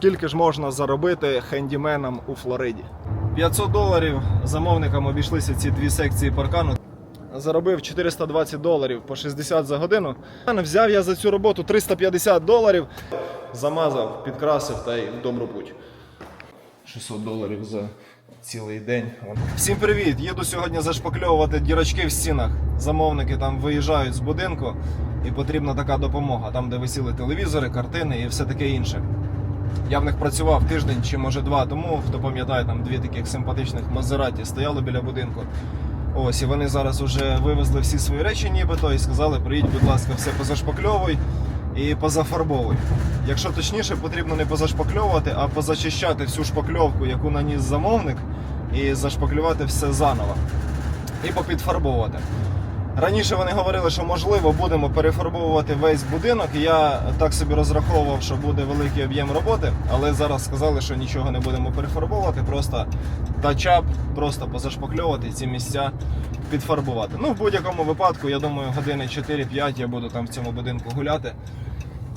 Скільки ж можна заробити хендіменам у Флориді? 500 доларів замовникам обійшлися ці дві секції паркану. Заробив 420 доларів по 60 за годину. Взяв я за цю роботу 350 доларів, замазав, підкрасив та й в добру путь. 600 доларів за цілий день. Всім привіт! Їду сьогодні зашпакльовувати дірочки в стінах. Замовники там виїжджають з будинку і потрібна така допомога, там, де висіли телевізори, картини і все таке інше. Я в них працював тиждень чи може два тому. Хто пам'ятає, там дві таких симпатичних Мазераті стояли біля будинку. Ось і вони зараз вже вивезли всі свої речі, нібито, і сказали: приїдь, будь ласка, все позашпакльовуй і позафарбовуй. Якщо точніше, потрібно не позашпакльовувати, а позачищати всю шпакльовку, яку наніс замовник, і зашпаклювати все заново. І попідфарбовувати. Раніше вони говорили, що можливо будемо перефарбовувати весь будинок. Я так собі розраховував, що буде великий об'єм роботи, але зараз сказали, що нічого не будемо перефарбовувати, просто тачап, просто позашпакльовувати ці місця, підфарбувати. Ну, в будь-якому випадку, я думаю, години 4-5 я буду там в цьому будинку гуляти.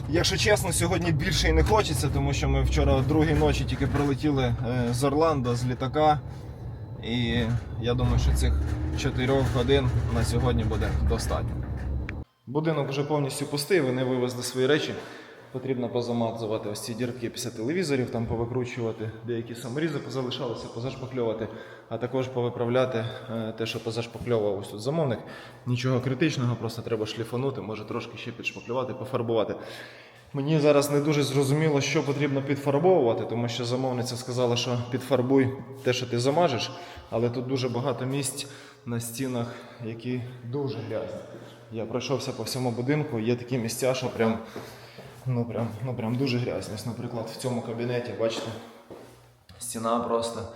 Якщо чесно, сьогодні більше і не хочеться, тому що ми вчора другій ночі тільки прилетіли е, з Орландо, з літака. І я думаю, що цих 4 годин на сьогодні буде достатньо. Будинок вже повністю пустий, вони вивезли свої речі. Потрібно позамазувати ось ці дірки після телевізорів, там повикручувати деякі саморізи, позалишалося, позашпакльовувати, а також повиправляти е, те, що позашпакльовував ось тут замовник. Нічого критичного, просто треба шліфанути, може трошки ще підшпаклювати, пофарбувати. Мені зараз не дуже зрозуміло, що потрібно підфарбовувати, тому що замовниця сказала, що підфарбуй те, що ти замажеш, але тут дуже багато місць на стінах, які дуже грязні. Я пройшовся по всьому будинку, є такі місця, що прям, ну прям, ну прям дуже грязні. Наприклад, в цьому кабінеті, бачите, стіна просто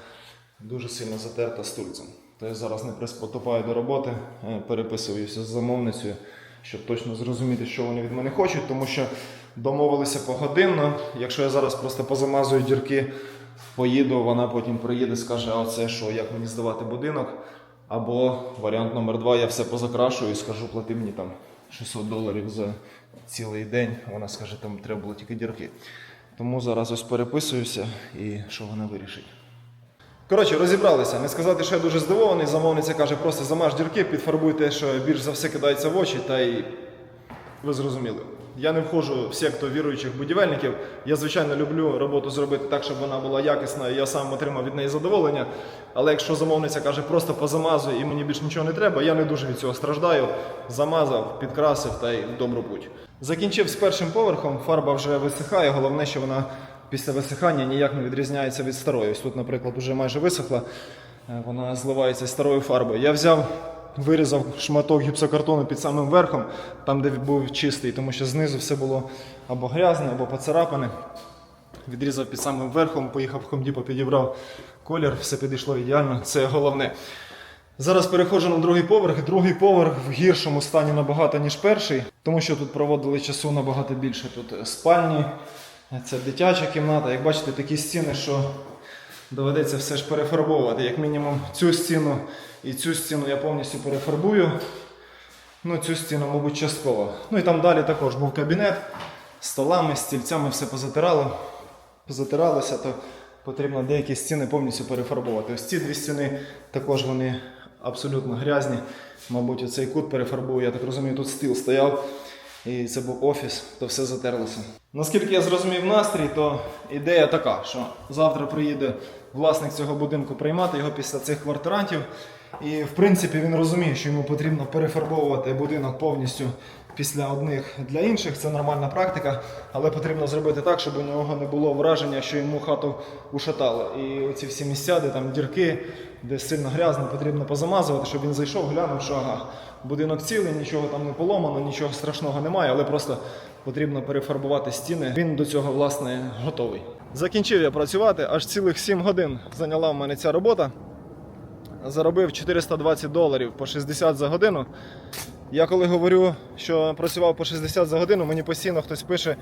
дуже сильно затерта стульцем. То я зараз не приступаю до роботи, е, переписуюся з замовницею, щоб точно зрозуміти, що вони від мене хочуть, тому що домовилися погодинно. Якщо я зараз просто позамазую дірки, поїду, вона потім приїде, скаже, а це що, як мені здавати будинок. Або варіант номер два, я все позакрашую і скажу, плати мені там 600 доларів за цілий день. Вона скаже, там треба було тільки дірки. Тому зараз ось переписуюся і що вона вирішить. Коротше, розібралися. Не сказати, що я дуже здивований. Замовниця каже, просто замаж дірки, підфарбуй те, що більш за все кидається в очі, та й ви зрозуміли. Я не входжу в секту віруючих будівельників. Я, звичайно, люблю роботу зробити так, щоб вона була якісна, і я сам отримав від неї задоволення. Але якщо замовниця каже, просто позамазуй і мені більше нічого не треба, я не дуже від цього страждаю. Замазав, підкрасив та й в добру путь. Закінчив з першим поверхом, фарба вже висихає. Головне, що вона після висихання ніяк не відрізняється від старої. Ось тут, наприклад, вже майже висохла. Е, Вона зливається старою фарбою. Я взяв вирізав шматок гіпсокартону під самим верхом, там, де був чистий, тому що знизу все було або грязне, або поцарапане. Відрізав під самим верхом, поїхав в Хомдіпо, підібрав колір, все підійшло ідеально, це головне. Зараз переходжу на другий поверх. Другий поверх в гіршому стані набагато, ніж перший, тому що тут проводили часу набагато більше. Тут спальні, це дитяча кімната. Як бачите, такі стіни, що доведеться все ж перефарбовувати. Як мінімум цю стіну і цю стіну я повністю перефарбую. Ну, цю стіну, мабуть, частково. Ну і там далі також був кабінет з столами, стільцями все позатирало. Позатиралося, то потрібно деякі стіни повністю перефарбувати. Ось ці дві стіни також вони абсолютно грязні. Мабуть, оцей кут перефарбую. Я так розумію, тут стіл стояв. І це був офіс, то все затерлося. Наскільки я зрозумів настрій, то ідея така, що завтра приїде власник цього будинку приймати його після цих квартирантів. І в принципі він розуміє, що йому потрібно перефарбовувати будинок повністю після одних для інших. Це нормальна практика, але потрібно зробити так, щоб у нього не було враження, що йому хату ушатало. І оці всі місця, де там дірки, де сильно грязно, потрібно позамазувати, щоб він зайшов, глянув, що ага, будинок цілий, нічого там не поломано, нічого страшного немає, але просто потрібно перефарбувати стіни. Він до цього власне готовий. Закінчив я працювати, аж цілих 7 годин зайняла в мене ця робота. Заробив 420 доларів по 60 за годину. Я коли говорю, що працював по 60 за годину, мені постійно хтось пише,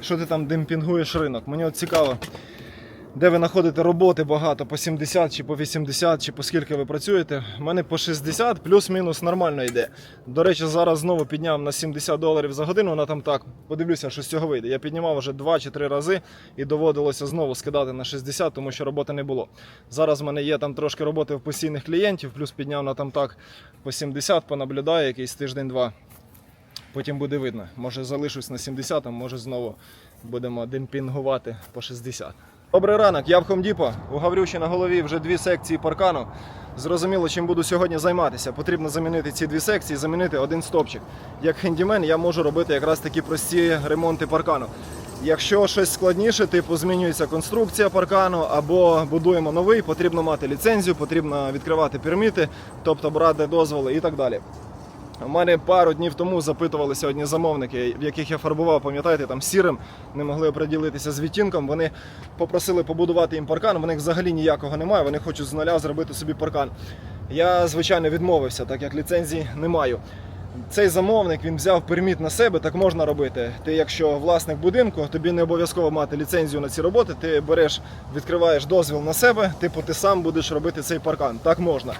що ти там демпінгуєш ринок. Мені от цікаво, де ви знаходите роботи багато по 70 чи по 80, чи по скільки ви працюєте. У мене по 60 плюс-мінус нормально йде. До речі, зараз знову підняв на 70 доларів за годину. Вона там так. Подивлюся, що з цього вийде. Я піднімав вже 2 чи 3 рази і доводилося знову скидати на 60, тому що роботи не було. Зараз в мене є там трошки роботи в постійних клієнтів, плюс підняв на там так по 70, понаблюдаю якийсь тиждень-два. Потім буде видно. Може залишусь на 70, а може знову будемо демпінгувати по 60. Добрий ранок, я в Хомдіпо. У Гаврюші на голові вже дві секції паркану. Зрозуміло, чим буду сьогодні займатися. Потрібно замінити ці дві секції, замінити один стопчик. Як хендімен я можу робити якраз такі прості ремонти паркану. Якщо щось складніше, типу змінюється конструкція паркану або будуємо новий, потрібно мати ліцензію, потрібно відкривати перміти, тобто брати дозволи і так далі. У мене пару днів тому запитували сьогодні замовники, в яких я фарбував, пам'ятаєте, там сірим, не могли оприділитися з відтінком. Вони попросили побудувати їм паркан. В них взагалі ніякого немає. Вони хочуть з нуля зробити собі паркан. Я, звичайно, відмовився, так як ліцензії не маю. Цей замовник він взяв перміт на себе, так можна робити. Ти, якщо власник будинку, тобі не обов'язково мати ліцензію на ці роботи. Ти береш, відкриваєш дозвіл на себе, типу ти сам будеш робити цей паркан. Так можна.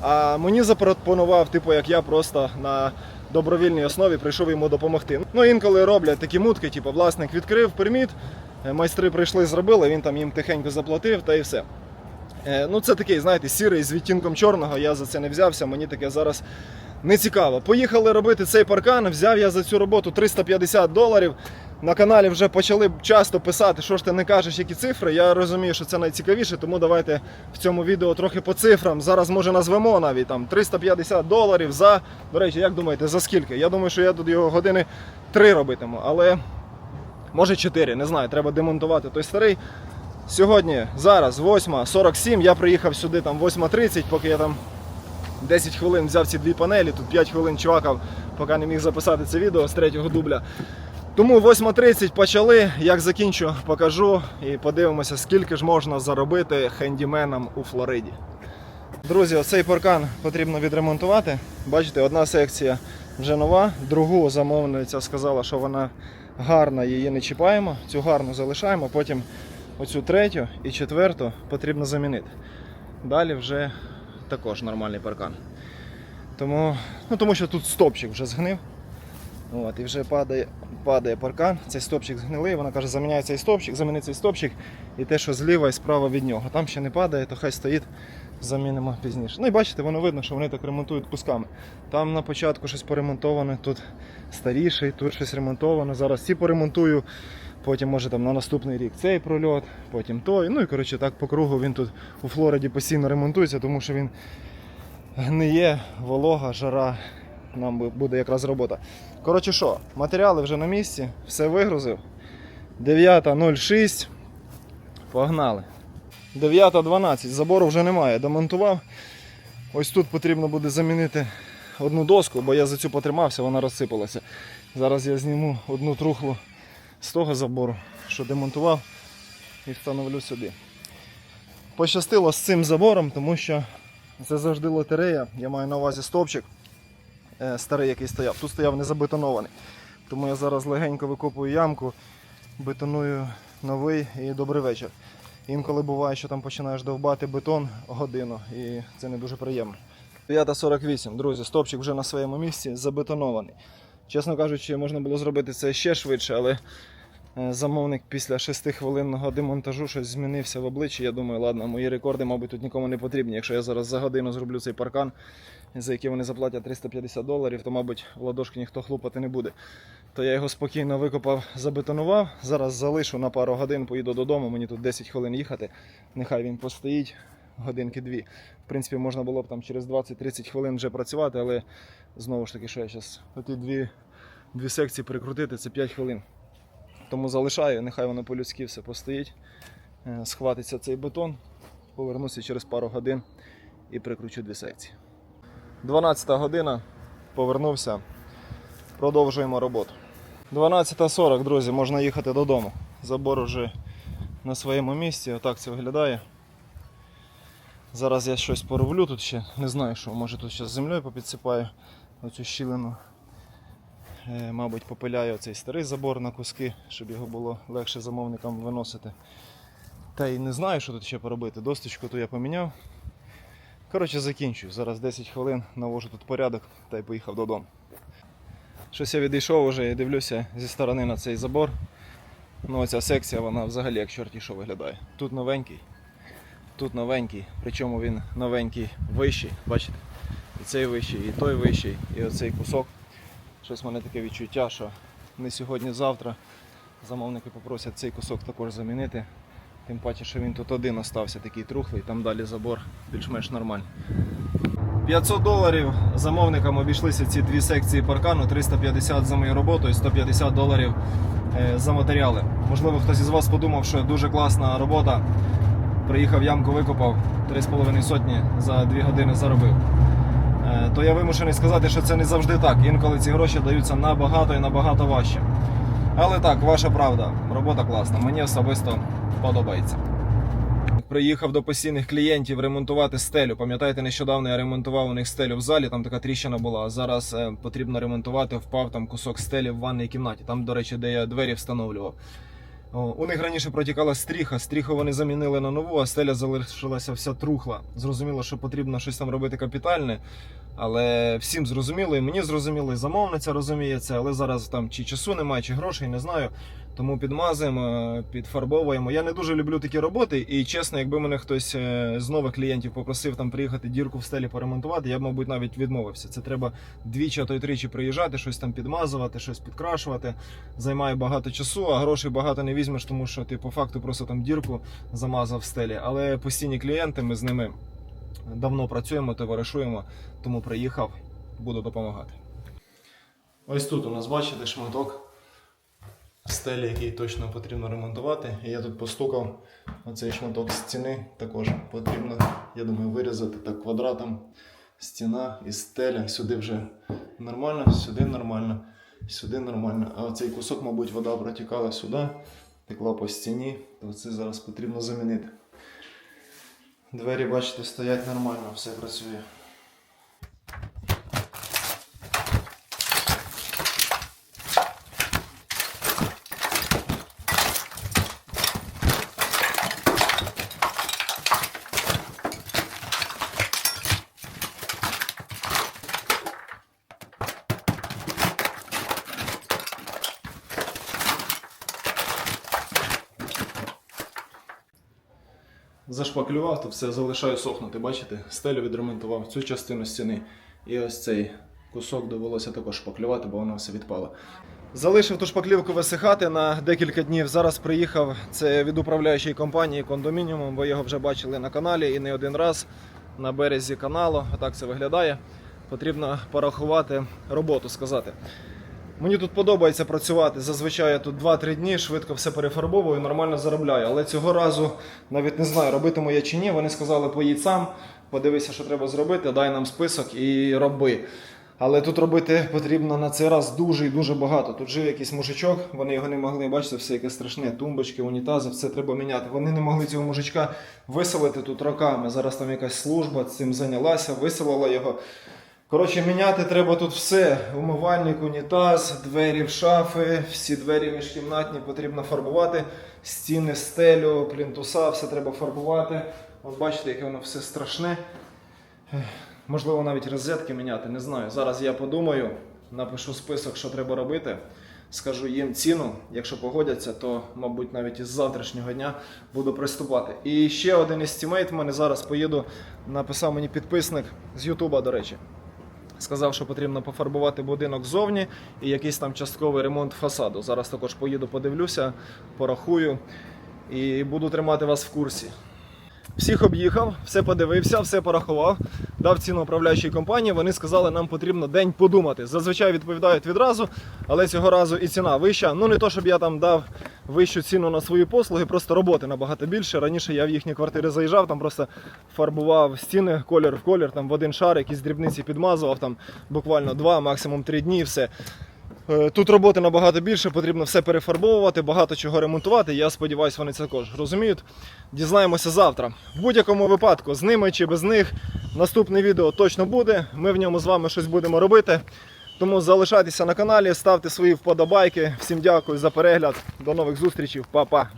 А мені запропонував, типу, як я просто на добровільній основі прийшов йому допомогти. Ну інколи роблять такі мутки, типу, власник відкрив перміт, е, майстри прийшли, зробили, він там їм тихенько заплатив та і все. Е, Ну, це такий, знаєте, сірий з відтінком чорного. Я за це не взявся. Мені таке зараз не цікаво. Поїхали робити цей паркан. Взяв я за цю роботу 350 доларів. На каналі вже почали часто писати, що ж ти не кажеш, які цифри. Я розумію, що це найцікавіше, тому давайте в цьому відео трохи по цифрам. Зараз може назвемо навіть там 350 доларів за. До речі, як думаєте, за скільки? Я думаю, що я тут його години 3 робитиму, але може 4, не знаю, треба демонтувати той старий. Сьогодні, зараз, 8.47, я приїхав сюди там 8.30, поки я там 10 хвилин взяв ці дві панелі, тут 5 хвилин чувакав, поки не міг записати це відео з третього дубля. Тому 8.30 почали. Як закінчу, покажу і подивимося, скільки ж можна заробити хендіменам у Флориді. Друзі, оцей паркан потрібно відремонтувати. Бачите, одна секція вже нова, другу замовниця сказала, що вона гарна, її не чіпаємо. Цю гарну залишаємо, потім оцю третю і четверту потрібно замінити. Далі вже також нормальний паркан. Тому, ну, тому що тут стопчик вже згнив. От, і вже падає, падає паркан, цей стопчик згнилий, вона каже, заміняє цей стопчик, заміни цей стопчик і те, що зліва і справа від нього. Там ще не падає, то хай стоїть, замінимо пізніше. Ну і бачите, воно видно, що вони так ремонтують кусками. Там на початку щось поремонтоване, тут старіший, тут щось ремонтовано. Зараз ці поремонтую, потім може там на наступний рік цей прольот, потім той. Ну і коротше так по кругу він тут у Флориді постійно ремонтується, тому що він гниє, волога, жара. Нам буде якраз робота. Коротше що, матеріали вже на місці, все вигрузив. 9.06. Погнали. 9.12. Забору вже немає. Домонтував. Ось тут потрібно буде замінити одну доску, бо я за цю потримався, вона розсипалася. Зараз я зніму одну трухлу з того забору, що демонтував, і встановлю сюди. Пощастило з цим забором, тому що це завжди лотерея. Я маю на увазі стовпчик старий, який стояв. Тут стояв не забетонований. Тому я зараз легенько викопую ямку, бетоную новий і добрий вечір. Інколи буває, що там починаєш довбати бетон годину, і це не дуже приємно. 5.48, друзі, стопчик вже на своєму місці забетонований. Чесно кажучи, можна було зробити це ще швидше, але е, замовник після 6-хвилинного демонтажу щось змінився в обличчі. Я думаю, ладно, мої рекорди, мабуть, тут нікому не потрібні. Якщо я зараз за годину зроблю цей паркан, за який вони заплатять 350 доларів, то, мабуть, в ладошки ніхто хлопати не буде. То я його спокійно викопав, забетонував. Зараз залишу на пару годин, поїду додому. Мені тут 10 хвилин їхати. Нехай він постоїть годинки-дві. В принципі, можна було б там через 20-30 хвилин вже працювати, але знову ж таки, що я зараз оті дві, дві секції прикрутити, це 5 хвилин. Тому залишаю, нехай воно по-людськи все постоїть, е, схватиться цей бетон, повернуся через пару годин і прикручу дві секції. 12 година, повернувся, продовжуємо роботу. 12.40, друзі, можна їхати додому. Забор вже на своєму місці, отак це виглядає. Зараз я щось пороблю тут ще, не знаю що, може тут ще з землею попідсипаю оцю щілину. Е, Мабуть, попиляю цей старий забор на куски, щоб його було легше замовникам виносити. Та й не знаю, що тут ще поробити. Досточку ту я поміняв. Коротше, закінчую. Зараз 10 хвилин навожу тут порядок та й поїхав додому. Щось я відійшов уже і дивлюся зі сторони на цей забор. Ну, оця секція, вона взагалі як чорті що виглядає. Тут новенький, тут новенький, причому він новенький вищий, бачите? І цей вищий, і той вищий, і оцей кусок. Щось в мене таке відчуття, що не сьогодні-завтра замовники попросять цей кусок також замінити. Тим паче, що він тут один остався такий трухлий, там далі забор більш-менш нормальний. 500 доларів замовникам обійшлися ці дві секції паркану, 350 за мою роботу і 150 доларів е, за матеріали. Можливо, хтось із вас подумав, що дуже класна робота. Приїхав ямку викопав, 3,5 сотні за 2 години заробив. То я вимушений сказати, що це не завжди так. Інколи ці гроші даються набагато і набагато важче. Але так, ваша правда, робота класна. Мені особисто подобається. Приїхав до постійних клієнтів ремонтувати стелю. Пам'ятаєте, нещодавно я ремонтував у них стелю в залі, там така тріщина була. А зараз е, потрібно ремонтувати, впав там кусок стелі в ванній кімнаті. Там, до речі, де я двері встановлював. У них раніше протікала стріха. Стріху вони замінили на нову, а стеля залишилася вся трухла. Зрозуміло, що потрібно щось там робити капітальне. Але всім зрозуміло, і мені зрозуміло, і замовниця розуміється, але зараз там чи часу немає, чи грошей, не знаю. Тому підмазуємо, підфарбовуємо. Я не дуже люблю такі роботи, і чесно, якби мене хтось е, з нових клієнтів попросив там приїхати дірку в стелі поремонтувати, я б, мабуть, навіть відмовився. Це треба двічі, а то й тричі приїжджати, щось там підмазувати, щось підкрашувати. Займає багато часу, а грошей багато не візьмеш, тому що ти по факту просто там дірку замазав в стелі. Але постійні клієнти, ми з ними давно працюємо, товаришуємо, тому приїхав, буду допомагати. Ось тут у нас бачите шматок стелі, який точно потрібно ремонтувати. І я тут постукав оцей шматок стіни. Також потрібно, я думаю, вирізати так квадратом. Стіна і стеля. Сюди вже нормально, сюди нормально, сюди нормально. А оцей кусок, мабуть, вода протікала сюди, текла по стіні, то це зараз потрібно замінити. Двері, бачите, стоять нормально, все працює. Зашпаклював, то все залишаю сохнути. Бачите, стелю відремонтував цю частину стіни. І ось цей кусок довелося також шпаклювати, бо воно все відпало. Залишив ту шпаклівку висихати на декілька днів. Зараз приїхав це від управляючої компанії кондомініумом, ви його вже бачили на каналі і не один раз на березі каналу. Отак це виглядає. Потрібно порахувати роботу, сказати. Мені тут подобається працювати. Зазвичай я тут 2-3 дні, швидко все перефарбовую, нормально заробляю. Але цього разу навіть не знаю, робитиму я чи ні. Вони сказали, поїдь сам, подивися, що треба зробити, дай нам список і роби. Але тут робити потрібно на цей раз дуже і дуже багато. Тут жив якийсь мужичок, вони його не могли, бачите, все яке страшне, тумбочки, унітази, все треба міняти. Вони не могли цього мужичка виселити тут роками. Зараз там якась служба цим зайнялася, виселила його. Коротше, міняти треба тут все. Умивальник, унітаз, двері в шафи, всі двері міжкімнатні потрібно фарбувати, стіни, стелю, плінтуса, все треба фарбувати. От бачите, яке воно все страшне. Можливо, навіть розетки міняти, не знаю. Зараз я подумаю, напишу список, що треба робити. Скажу їм ціну. Якщо погодяться, то, мабуть, навіть із завтрашнього дня буду приступати. І ще один естімейт в мене зараз поїду. Написав мені підписник з Ютуба, до речі. Сказав, що потрібно пофарбувати будинок ззовні і якийсь там частковий ремонт фасаду. Зараз також поїду, подивлюся, порахую і буду тримати вас в курсі. Всіх об'їхав, все подивився, все порахував, дав ціну управляючій компанії. Вони сказали, нам потрібно день подумати. Зазвичай відповідають відразу, але цього разу і ціна вища. Ну не то, щоб я там дав вищу ціну на свої послуги, просто роботи набагато більше. Раніше я в їхні квартири заїжджав, там просто фарбував стіни колір в колір, там в один шар, якісь дрібниці підмазував, там буквально два, максимум три дні, і все. Е, Тут роботи набагато більше, потрібно все перефарбовувати, багато чого ремонтувати. Я сподіваюся, вони це також розуміють. Дізнаємося завтра. В будь-якому випадку, з ними чи без них, наступне відео точно буде. Ми в ньому з вами щось будемо робити. Тому залишайтеся на каналі, ставте свої вподобайки. Всім дякую за перегляд. До нових зустрічей. Па-па.